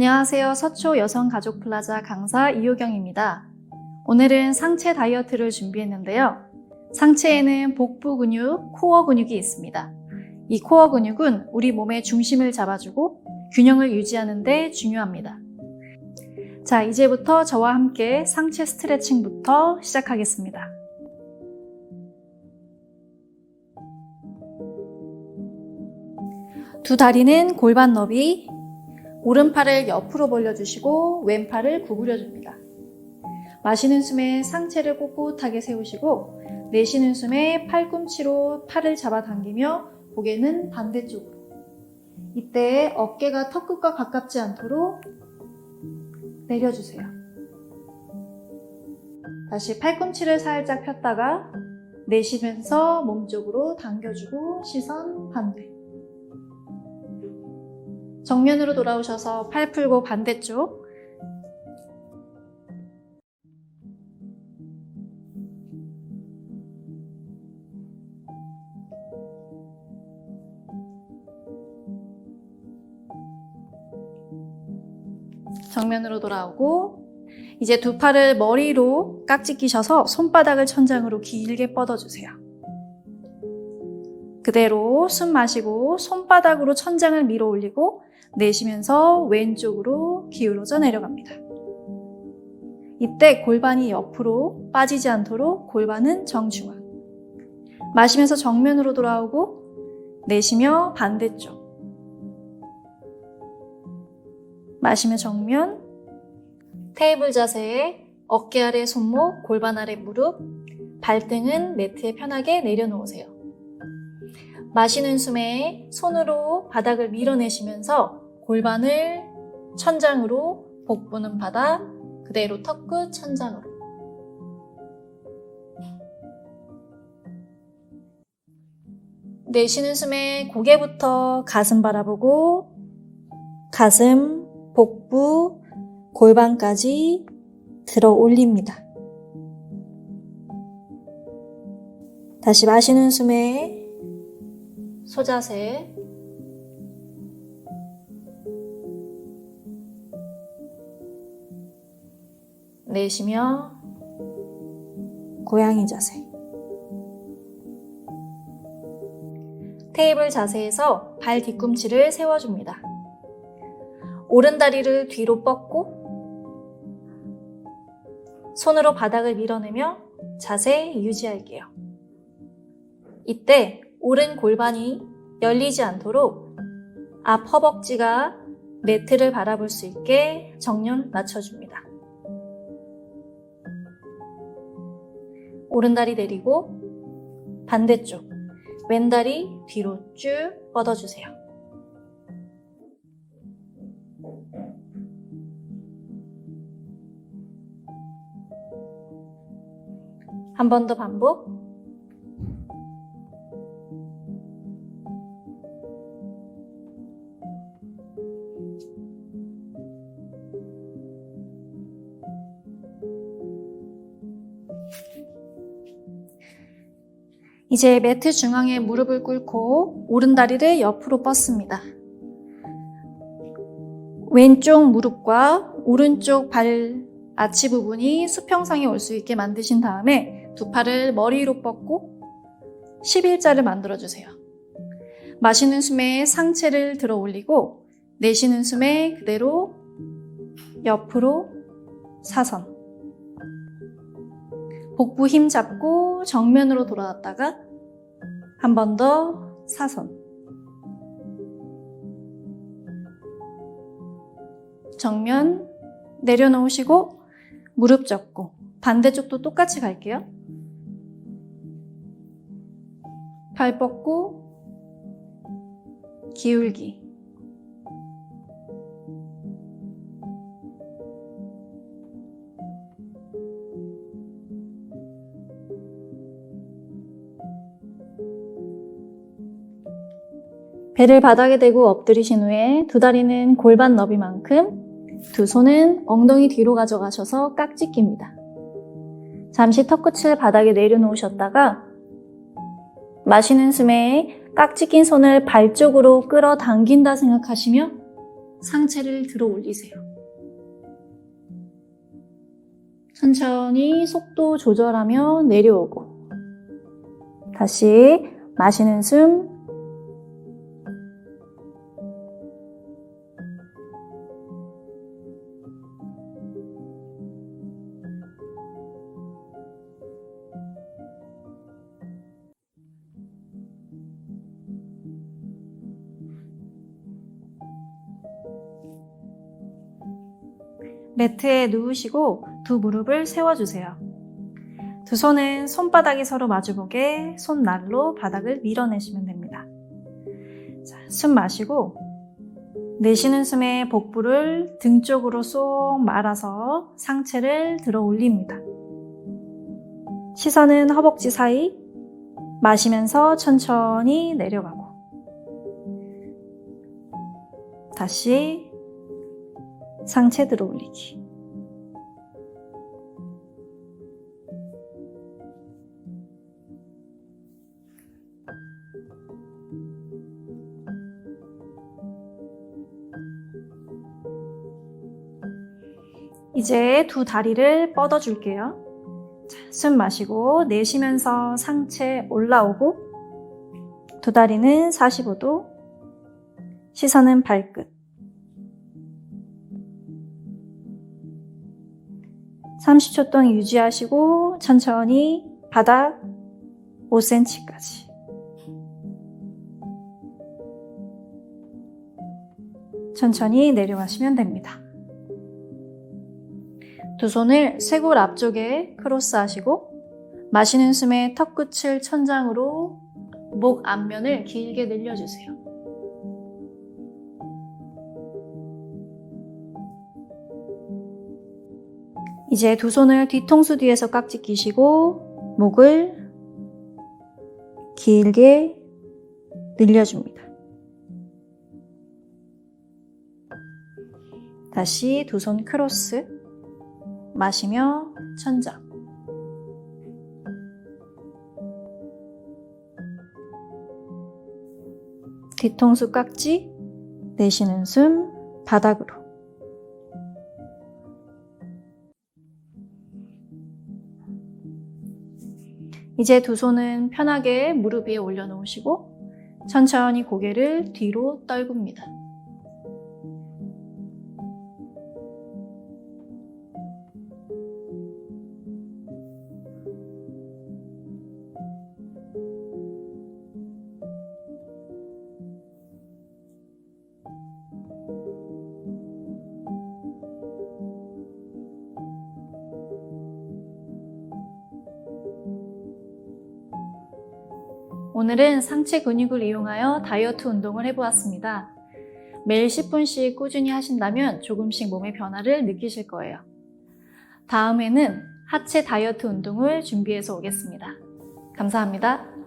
안녕하세요. 서초 여성가족플라자 강사 이효경입니다. 오늘은 상체 다이어트를 준비했는데요. 상체에는 복부 근육, 코어 근육이 있습니다. 이 코어 근육은 우리 몸의 중심을 잡아주고 균형을 유지하는 데 중요합니다. 자, 이제부터 저와 함께 상체 스트레칭부터 시작하겠습니다. 두 다리는 골반 너비, 오른팔을 옆으로 벌려주시고 왼팔을 구부려 줍니다. 마시는 숨에 상체를 꼿꼿하게 세우시고 내쉬는 숨에 팔꿈치로 팔을 잡아당기며 고개는 반대쪽으로. 이때 어깨가 턱끝과 가깝지 않도록 내려주세요. 다시 팔꿈치를 살짝 폈다가 내쉬면서 몸쪽으로 당겨주고 시선 반대. 정면으로 돌아오셔서 팔 풀고 반대쪽. 정면으로 돌아오고 이제 두 팔을 머리로 깍지 끼셔서 손바닥을 천장으로 길게 뻗어주세요. 그대로 숨 마시고 손바닥으로 천장을 밀어 올리고 내쉬면서 왼쪽으로 기울어져 내려갑니다. 이때 골반이 옆으로 빠지지 않도록 골반은 정중앙. 마시면서 정면으로 돌아오고 내쉬며 반대쪽. 마시며 정면. 테이블 자세에 어깨 아래 손목, 골반 아래 무릎, 발등은 매트에 편하게 내려놓으세요. 마시는 숨에 손으로 바닥을 밀어내시면서 골반을 천장으로, 복부는 바닥, 그대로 턱 끝 천장으로. 내쉬는 숨에 고개부터 가슴 바라보고 가슴, 복부, 골반까지 들어 올립니다. 다시 마시는 숨에 소자세 내쉬며 고양이 자세 테이블 자세에서 발 뒤꿈치를 세워줍니다. 오른 다리를 뒤로 뻗고 손으로 바닥을 밀어내며 자세 유지할게요. 이때 오른 골반이 열리지 않도록 앞 허벅지가 매트를 바라볼 수 있게 정면 낮춰줍니다. 오른다리 내리고 반대쪽 왼다리 뒤로 쭉 뻗어주세요. 한 번 더 반복. 이제 매트 중앙에 무릎을 꿇고 오른 다리를 옆으로 뻗습니다. 왼쪽 무릎과 오른쪽 발 아치 부분이 수평상에 올 수 있게 만드신 다음에 두 팔을 머리 로 뻗고 11자를 만들어 주세요. 마시는 숨에 상체를 들어 올리고 내쉬는 숨에 그대로 옆으로 사선. 복부 힘 잡고 정면으로 돌아왔다가 한 번 더 사선. 정면 내려놓으시고 무릎 접고 반대쪽도 똑같이 갈게요. 발 뻗고 기울기. 배를 바닥에 대고 엎드리신 후에 두 다리는 골반 너비만큼 두 손은 엉덩이 뒤로 가져가셔서 깍지 낍니다. 잠시 턱끝을 바닥에 내려놓으셨다가 마시는 숨에 깍지 낀 손을 발 쪽으로 끌어당긴다 생각하시며 상체를 들어 올리세요. 천천히 속도 조절하며 내려오고 다시 마시는 숨 매트에 누우시고 두 무릎을 세워주세요. 두 손은 손바닥이 서로 마주보게 손날로 바닥을 밀어내시면 됩니다. 자, 숨 마시고 내쉬는 숨에 복부를 등 쪽으로 쏙 말아서 상체를 들어 올립니다. 시선은 허벅지 사이 마시면서 천천히 내려가고 다시 상체 들어 올리기. 이제 두 다리를 뻗어 줄게요. 자, 숨 마시고 내쉬면서 상체 올라오고 두 다리는 45도, 시선은 발끝. 30초 동안 유지하시고 천천히 바닥 5cm까지. 천천히 내려가시면 됩니다. 두 손을 쇄골 앞쪽에 크로스 하시고 마시는 숨에 턱끝을 천장으로 목 앞면을 길게 늘려주세요. 이제 두 손을 뒤통수 뒤에서 깍지 끼시고 목을 길게 늘려줍니다. 다시 두 손 크로스 마시며 천장 뒤통수 깍지 내쉬는 숨 바닥으로 이제 두 손은 편하게 무릎 위에 올려놓으시고 천천히 고개를 뒤로 떨굽니다. 오늘은 상체 근육을 이용하여 다이어트 운동을 해보았습니다. 매일 10분씩 꾸준히 하신다면 조금씩 몸의 변화를 느끼실 거예요. 다음에는 하체 다이어트 운동을 준비해서 오겠습니다. 감사합니다.